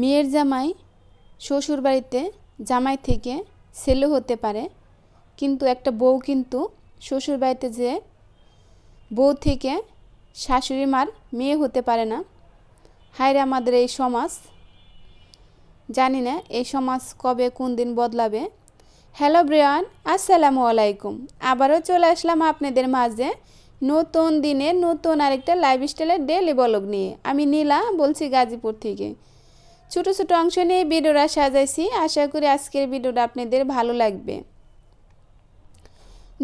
মেয়ের জামাই শ্বশুর বাড়িতে জামাই থেকে ছেলে হতে পারে। কিন্তু একটা বউ কিন্তু শ্বশুর বাড়িতে যে বউ থেকে শাশুড়ি মার মেয়ে হতে পারে না। হায়রে আমাদের এই সমাজ। জানি না এই সমাজ কবে কোন দিন বদলাবে। হ্যালো ব্রিয়ান, আসসালামু আলাইকুম। আবারও চলে আসলাম আপনাদের মাঝে নতুন দিনে নতুন আরেকটা লাইফ স্টাইলের ডেলি ব্লগ নিয়ে। আমি নীলা, বলছি গাজীপুর থেকে। ছোটো ছোটো অংশ নিয়ে ভিডিওটা সাজাইছি। আশা করি আজকের ভিডিওটা আপনাদের ভালো লাগবে।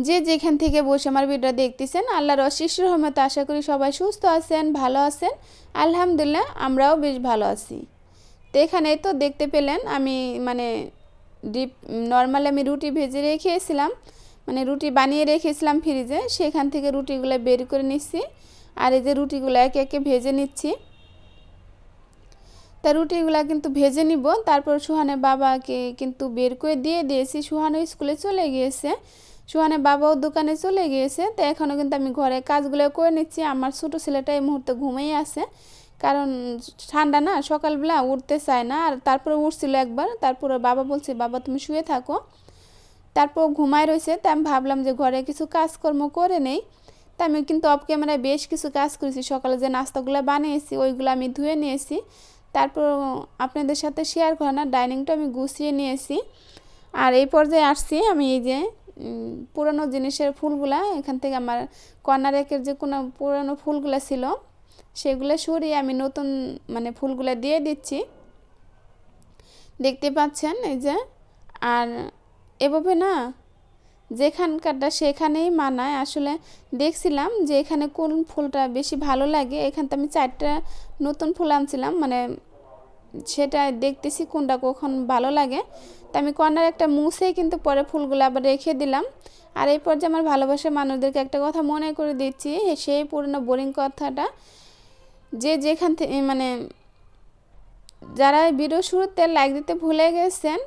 যে যেখান থেকে বসে আমার ভিডিওটা দেখতেছেন, আল্লাহর অশিষ্ট রহমতে আশা করি সবাই সুস্থ আছেন, ভালো আছেন। আলহামদুলিল্লাহ, আমরাও বেশ ভালো আছি। তো এখানে তো দেখতে পেলেন, আমি মানে ডিপ, নর্মালি আমি রুটি ভেজে রেখেছিলাম। মানে রুটি বানিয়ে রেখেছিলাম ফ্রিজে, সেখান থেকে রুটিগুলো বের করে নিচ্ছি। আর এই যে রুটিগুলো একে একে ভেজে নিচ্ছি। তা রুটিগুলো কিন্তু ভেজে নিব। তারপর সুহানের বাবাকে কিন্তু বের করে দিয়ে দিয়েছি। সুহানও স্কুলে চলে গিয়েছে। সুহানের বাবাও দোকানে চলে গিয়েছে। তো এখনও কিন্তু আমি ঘরে কাজগুলো করে নিচ্ছি। আমার ছোটো ছেলেটা এই মুহূর্তে ঘুমেই আছে। কারণ ঠান্ডা না, সকালবেলা উঠতে চায় না। আর তারপরে উঠছিল একবার। তারপরে বাবা বলছে, বাবা, তুমি শুয়ে থাকো। তারপর ঘুমায় রয়েছে। তা আমি ভাবলাম যে ঘরে কিছু কাজকর্ম করে নেই। তা আমি কিন্তু অফ ক্যামেরায় বেশ কিছু কাজ করেছি। সকালে যে নাস্তাগুলো বানিয়েছি, ওইগুলো আমি ধুয়ে নিয়েছি। তারপর আপনাদের সাথে শেয়ার করে না ডাইনিংটা আমি গুছিয়ে নিয়েছি। আর এই পর্যায়ে আসছি আমি এই যে পুরনো জিনিসের ফুলগুলা, এখান থেকে আমার কর্নার একের যে কোনো পুরনো ফুলগুলো ছিল, সেগুলো সরিয়ে আমি নতুন মানে ফুলগুলো দিয়ে দিচ্ছি। দেখতে পাচ্ছেন এই যে, আর এভাবে না যেখানকারটা সেখানেই মানায়। আসলে দেখছিলাম যে এখানে কোন ফুলটা বেশি ভালো লাগে, এখান থেকে আমি চারটা নতুন ফুল আনছিলাম মানে সেটা দেখতেছি কোনটা কখন ভালো লাগে। তা আমি কর্নার একটা মুছে কিন্তু পরে ফুলগুলো আবার রেখে দিলাম। আর এই পর্যায়ে আমার ভালোবাসার মানুষদেরকে একটা কথা মনে করে দিচ্ছি সেই পুরনো বোরিং কথাটা, যে যেখান থেকে মানে যারা ভিডিও শুরুতে লাইক দিতে ভুলে গেছেন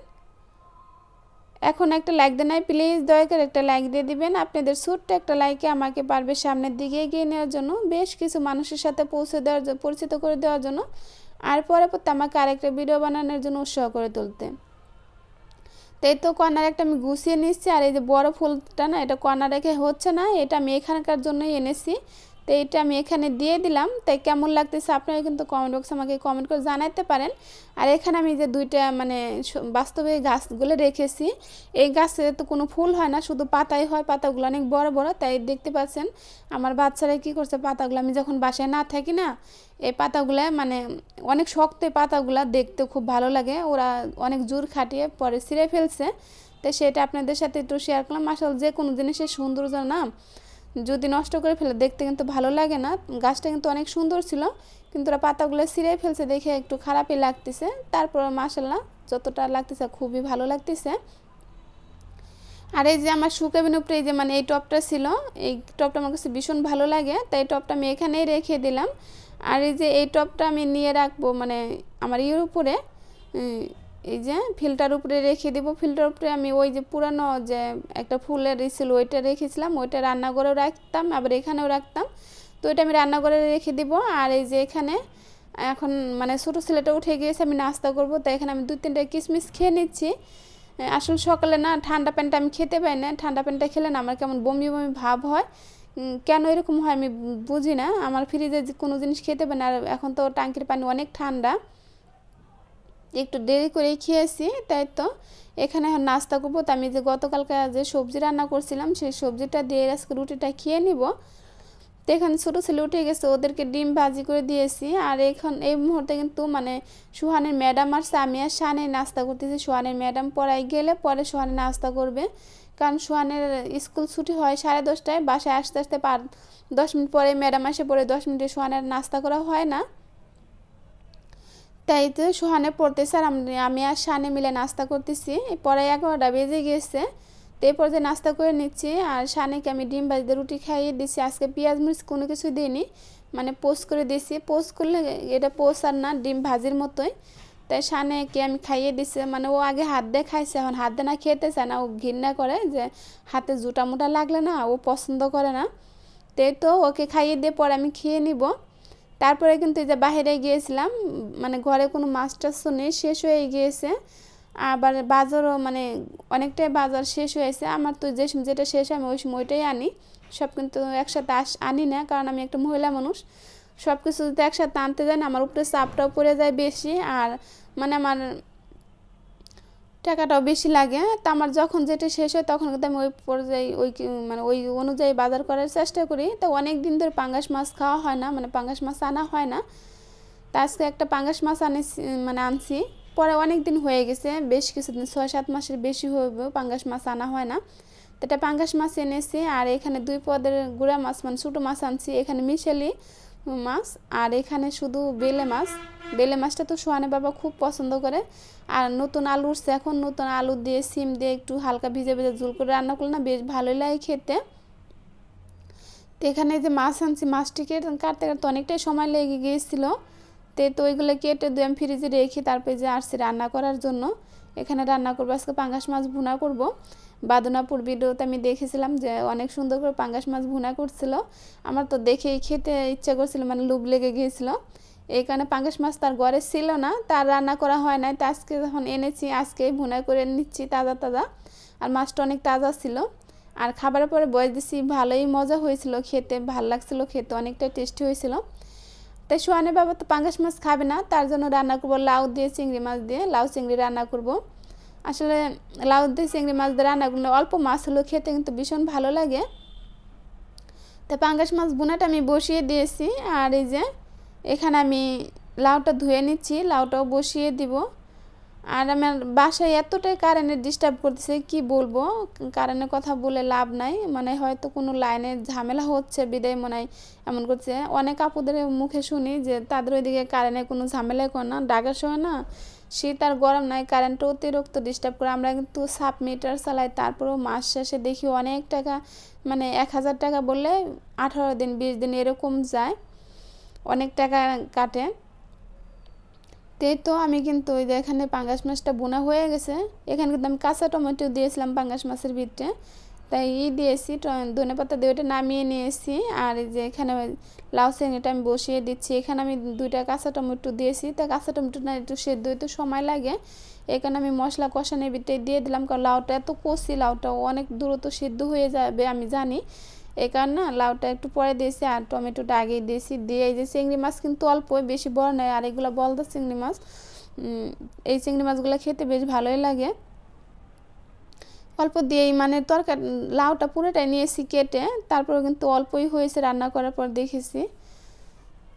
এখন একটা লাইক দেন নাই প্লিজ দয়া করে একটা লাইক দিয়ে দিবেন। আপনাদের ছোট্ট একটা লাইকে আমাকে পারবে সামনের দিকে এগিয়ে নেওয়ার জন্য, বেশ কিছু মানুষের সাথে পৌঁছে দেওয়ার পরিচিত করে দেওয়ার জন্য, আর পরে পর আমাকে আরেকটা ভিডিও বানানোর জন্য উৎসাহ করে তুলতে। তো এই তো কর্নার একটা আমি গুছিয়ে নিচ্ছি, আর এই যে বড় ফুলটা না, এটা কর্নার রেখে হচ্ছে না, এটা আমি এখানকার জন্যই এনেছি। তো এইটা আমি এখানে দিয়ে দিলাম। তাই কেমন লাগতেছে আপনারা কিন্তু কমেন্ট বক্সে আমাকে কমেন্ট করে জানাতে পারেন। আর এখানে আমি যে দুইটা মানে বাস্তবে গাছগুলো রেখেছি, এই গাছে তো কোনো ফুল হয় না, শুধু পাতাই হয়, পাতাগুলো অনেক বড় বড়, তাই দেখতে পাচ্ছেন। আমার বাচ্চারা কি করছে, পাতাগুলো আমি যখন বাসায় না থাকি না, এই পাতাগুলো মানে অনেক শক্ত পাতাগুলো দেখতে খুব ভালো লাগে। ওরা অনেক জোর খাটিয়ে পরে ছিঁড়ে ফেলছে। তো সেটা আপনাদের সাথে একটু শেয়ার করলাম। আসলে যে কোনো জিনিসের সৌন্দর্য না যদি নষ্ট করে ফেলে, দেখতে কিন্তু ভালো লাগে না। গাছটা কিন্তু অনেক সুন্দর ছিল, কিন্তু ওরা পাতাগুলো ছিঁড়ে ফেলছে দেখে একটু খারাপই লাগতেছে। তারপর মাসাল্লাহ যতটা লাগতেছে খুবই ভালো লাগতেছে। আর এই যে আমার সুকেবিন উপরে এই যে মানে এই টপটা ছিল, এই টপটা আমার কাছে ভীষণ ভালো লাগে, তাই এই টপটা আমি এখানেই রেখে দিলাম। আর এই যে এই টপটা আমি নিয়ে রাখব মানে আমার ইয়ের উপরে এই যে ফিল্টার উপরে রেখে দেবো, ফিল্টার উপরে আমি ওই যে পুরানো যে একটা ফুলের ছিল ওইটা রেখেছিলাম, ওইটা রান্নাঘরেও রাখতাম, আবার এখানেও রাখতাম। তো ওইটা আমি রান্নাঘরে রেখে দিব, আর এই যে এখানে এখন মানে ছোটো ছেলেটা উঠে গিয়েছে, আমি নাস্তা করব, তো এখানে আমি দু তিনটা কিশমিশ খেয়ে নিচ্ছি। আসলে সকালে না ঠান্ডা প্যান্টটা আমি খেতে পাই না, ঠান্ডা প্যান্টটা খেলে না আমার কেমন বমি বমি ভাব হয়। কেন এরকম হয় আমি বুঝি না, আমার ফ্রিজে কোনো জিনিস খেতে পাই না, আর এখন তো ট্যাঙ্কির পানি অনেক ঠান্ডা। একটু দেরি করেই খেয়েছি, তাই তো। এখানে নাস্তা করব। তো আমি যে গতকালকে যে সবজি রান্না করছিলাম, সেই সবজিটা দিয়ে আজকে রুটিটা খেয়ে নিব। তো এখানে ছোটো ছেলে উঠে গেছে, ওদেরকে ডিম ভাজি করে দিয়েছি। আর এখন এই মুহূর্তে কিন্তু মানে সুহানের ম্যাডাম আর আমি আর শাহানে নাস্তা করতেছি। সুহানের ম্যাডাম পড়াই গেলে পরে সুহানে নাস্তা করবে। কারণ সুহানের স্কুল ছুটি হয় সাড়ে দশটায়, বাসায় আসতে আসতে পার দশ মিনিট পরে ম্যাডাম আসে, পরে দশ মিনিটে সুহানের নাস্তা করা হয় না। তাই তো সোহানে পড়তেছে আর আমি আর শানে মিলে নাস্তা করতেছি। পরে এগারোটা বেজে গিয়েছে তো এরপর যে নাস্তা করে নিচ্ছি আর শানেকে আমি ডিম ভাজিতে রুটি খাইয়ে দিচ্ছি আজকে পেঁয়াজ মরিচ কোনো কিছু দিইনি মানে পোস্ট করে দিয়েছি। পোস্ট করলে এটা পোস্ট আর না, ডিম ভাজির মতোই। তাই শানেকে আমি খাইয়ে দিচ্ছি মানে ও আগে হাত দিয়ে খাইছে, এখন হাত দিয়ে না খেতে চায় না। ও ঘৃণা করে যে হাতে জুটা মোটা লাগলে না, ও পছন্দ করে না। তাই তো ওকে খাইয়ে দিয়ে পরে আমি খেয়ে নিব। তারপরে কিন্তু এই যে বাইরে গিয়েছিলাম মানে ঘরে কোনো মাছ শুনে নেই, শেষ হয়ে গিয়েছে। আবার বাজারও মানে অনেকটাই বাজার শেষ হয়েছে। আমার তো যে যেটা শেষ আমি ওই সময় ওইটাই আনি। সব কিন্তু একসাথে আস, আনি না, কারণ আমি একটা মহিলা মানুষ। সব কিছু যদি একসাথে আনতে যাই না, আমার উপরে চাপটাও পড়ে যায় বেশি। আর মানে আমার টাকাটাও বেশি লাগে তা আমার যখন যেটা শেষ হয় তখন কিন্তু আমি ওই পর্যায়ে ওই মানে ওই অনুযায়ী বাজার করার চেষ্টা করি। তো অনেক দিন ধরে পাঙ্গাস মাছ খাওয়া হয় না মানে পাঙ্গাস মাছ আনা হয় না। তা আজকে একটা পাঙ্গাস মাছ আনি মানে আনছি। পরে অনেক দিন হয়ে গেছে, বেশ কিছুদিন, ছয় সাত মাসের বেশি হবে পাঙ্গাস মাছ আনা হয় না। তো এটা পাঙ্গাস মাছ এনেছি, আর এখানে দুই পদের গুঁড়া মাছ মানে ছোটো মাছ আনছি, এখানে মিশেলি। মাছ, আর এখানে শুধু বেলে মাছ। বেলে মাছটা তো সোহানে বাবা খুব পছন্দ করে। আর নতুন আলু উঠছে, এখন নতুন আলু দিয়ে সিম দিয়ে একটু হালকা ভিজে ভিজে ঝুল করে রান্না করলে না বেশ ভালোই লাগে খেতে। তো এখানে যে মাছ আনছি, মাছটিকে কাটতে কাটতে অনেকটাই সময় লেগে গিয়েছিল। তে তো ওইগুলো কেটে দিয়ে আমি ফ্রিজে রেখে তারপরে যে আসছি রান্না করার জন্য এখানে রান্না করব, আজকে পাঙ্গাস মাছ ভুনা করব। বাদনাপুর ভিডিওতে আমি দেখেছিলাম যে অনেক সুন্দর করে পাঙ্গাস মাছ ভুনা করছিল। আমার তো দেখেই খেতে ইচ্ছা করছিল মানে লোভ লেগে গিয়েছিল। এই কারণে পাঙ্গাস মাছ তার ঘরে ছিল না, তার রান্না করা হয় নাই, তা আজকে যখন এনেছি, আজকেই ভুনা করে নিচ্ছি তাজা তাজা। আর মাছটা অনেক তাজা ছিল। আর খাবারের পরে বয়স দিছি, ভালোই মজা হয়েছিল খেতে, ভালো লাগছিল খেতে অনেকটা টেস্টি হয়েছিল। তাই সোয়ানের বাবা তো পাঙ্গাস মাছ খাবে না, তার জন্য রান্না করব লাউ দিয়ে চিংড়ি মাছ দিয়ে, লাউ চিংড়ি রান্না করব। আসলে লাউ দিয়ে চিংড়ি মাছ দিয়ে রান্না করলে অল্প মাছ হলেও খেতে কিন্তু ভীষণ ভালো লাগে। তা পাঙ্গাস মাছ বোনাটা আমি বসিয়ে দিয়েছি, আর এই যে এখানে আমি লাউটা ধুয়ে নিচ্ছি, লাউটাও বসিয়ে দিব। আর আমার বাসায় এতটাই কারেন্টের ডিস্টার্ব করতেছে, কি বলব? কারেন্টের কথা বলে লাভ নাই। মানে হয়তো কোনো লাইনের ঝামেলা হচ্ছে, বিদায় মনে হয় এমন করছে। অনেক আপুদের মুখে শুনি যে তাদের ওইদিকে কারেন্টের কোনো ঝামেলাই করে না, ডাকার সময় না শীত আর গরম নাই, কারেন্টটা অতিরিক্ত ডিস্টার্ব করে। আমরা কিন্তু সাব মিটার চালাই, তারপরেও মাস শেষে দেখি অনেক টাকা মানে এক হাজার টাকা বললে আঠারো দিন, বিশ দিন এরকম যায়। অনেক টাকা কাটে। তে তো আমি কিন্তু ওই যে এখানে পাঙ্গাস মাছটা বোনা হয়ে গেছে। এখানে কিন্তু আমি কাঁচা টমেটো দিয়েছিলাম পাঙ্গাস মাছের ভিতরে। তাই ই দিয়েছি ধনে পাতা দিয়ে ওটা নামিয়ে নিয়েছি। আর এই যে এখানে লাউ চিংড়িটা আমি বসিয়ে দিচ্ছি। এখানে আমি দুইটা কাঁচা টমেটো দিয়েছি। তা কাঁচা টমেটোটা একটু সেদ্ধ হইতে সময় লাগে। এখানে আমি মশলা কষানোর ভিতরে দিয়ে দিলাম, কারণ লাউটা এত কষি, লাউটা অনেক দ্রুত সেদ্ধ হয়ে যাবে, আমি জানি। এই কারণে লাউটা একটু পরে দিয়েছি আর টমেটোটা আগেই দিয়েছি। দিয়ে এই যে চিংড়ি মাছ কিন্তু অল্প বেশি বড় নয়, আর এগুলো বলদা চিংড়ি মাছ। এই চিংড়ি মাছগুলো খেতে বেশ ভালোই লাগে। অল্প দিয়েই মানে তরকারি, লাউটা পুরোটাই নিয়েছি কেটে, তারপরে কিন্তু অল্পই হয়েছে রান্না করার পর দেখেছি।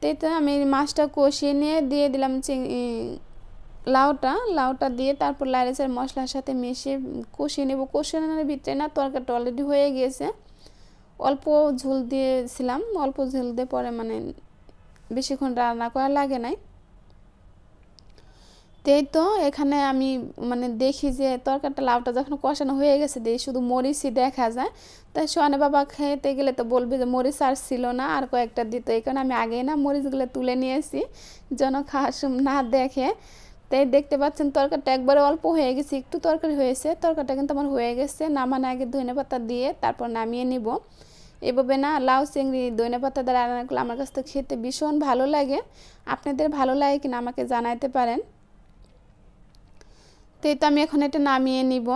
তাই তো আমি মাছটা কষিয়ে নিয়ে দিয়ে দিলাম চিংড়ি লাউটা। লাউটা দিয়ে তারপর লাইরেসের মশলার সাথে মিশিয়ে কষিয়ে নেব। কষিয়ে নেওয়ার ভিতরে না তরকারিটা অলরেডি হয়ে গিয়েছে। অল্প ঝোল দিয়েছিলাম, অল্প ঝোল দিয়ে পরে মানে বেশিক্ষণ রান্না করা লাগে নাই। তেই তো এখানে আমি মানে দেখি যে তরকারিটা লাউটা যখন কষানো হয়ে গেছে দিয়ে শুধু মরিচই দেখা যায়। তাই সোয়ানে বাবা খেতে গেলে তো বলবে যে মরিচ আর ছিল না, আর কয়েকটা দিত। এই কারণে আমি আগেই না মরিচগুলো তুলে নিয়েছি, যেন খাওয়ার না দেখে। তাই দেখতে পাচ্ছেন তরকারিটা একবারে অল্প হয়ে গেছে, একটু তরকারি হয়েছে। তরকারিটা কিন্তু আমার হয়ে গেছে, নামানো আগে ধনে পাতা দিয়ে তারপর নামিয়ে নিব। এভাবে না লাউ, চিংড়ি, ধনে পাতা দ্বারা রান্না করলে আমার কাছ থেকে খেতে ভীষণ ভালো লাগে। আপনাদের ভালো লাগে কিনা আমাকে জানাইতে পারেন। তো তো আমি এখন এটা নামিয়ে নিব।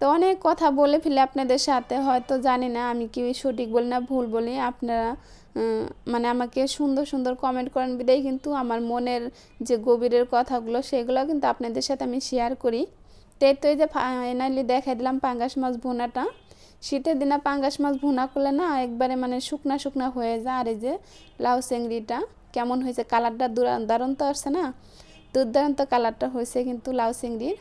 তো অনেক কথা বলে ফেলে আপনাদের সাথে, হয়তো জানি না আমি কি সঠিক বলি না ভুল বলি, আপনারা মানে আমাকে সুন্দর সুন্দর কমেন্ট করেন বিদায়। কিন্তু আমার মনের যে গভীরের কথাগুলো, সেগুলো কিন্তু আপনাদের সাথে আমি শেয়ার করি। তো এই যে ফাইনালি দেখাই দিলাম পাঙ্গাস মাছ ভুনাটা। শীতের দিনে পাঙ্গাস মাছ ভুনা করলে না একবারে মানে শুকনা শুকনা হয়ে যায়। আর এই যে লাউ চিংড়িটা, কেমন হয়েছে? কালারটা দারুণ তো আসছে না? দুর্দান্ত কালারটা হয়েছে কিন্তু লাউ চিংড়ির।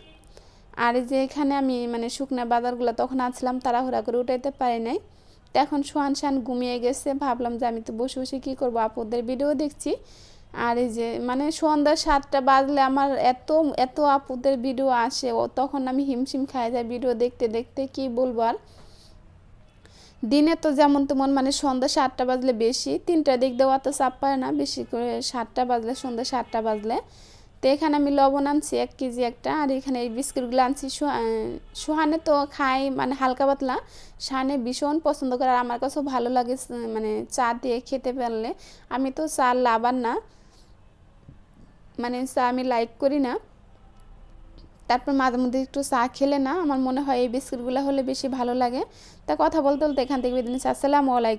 আর এই যে এখানে আমি মানে শুকনা বাজারগুলো তখন আনছিলাম, তাড়াহুড়া করে উঠাইতে পারি নাই। তো এখন শোয়ান শান ঘুমিয়ে গেছে, ভাবলাম যে আমি তো বসে বসে কী করব, আপুদের ভিডিও দেখছি। আর এই যে মানে সন্ধ্যা সাতটা বাজলে আমার এত এত আপুদের ভিডিও আসে, ও তখন আমি হিমশিম খাই যাই ভিডিও দেখতে দেখতে, কি বলব আর? দিনে তো যেমন তেমন মানে সন্ধ্যা সাতটা বাজলে বেশি, তিনটার দিক দেওয়া তো চাপ পায় না, বেশি করে সাতটা বাজলে, সন্ধ্যা সাতটা বাজলে। তো এখানে আমি লবণ আনছি, এক কেজি একটা, আর এখানে এই বিস্কুটগুলো আনছি সুহা- সুহানে তো খাই মানে হালকা পাতলা। শানে ভীষণ পছন্দ করে আর আমার কাছেও ভালো লাগে মানে চা দিয়ে খেতে পারলে। আমি তো চা লাভার না। মানে চা আমি লাইক করি না। তারপর মাঝে মধ্যে একটু চা খেলে না, আমার মনে হয় এই বিস্কুটগুলো হলে বেশি ভালো লাগে। তা কথা বলতে বলতে এখান থেকে বেদিন আসসালামু আলাইকুম।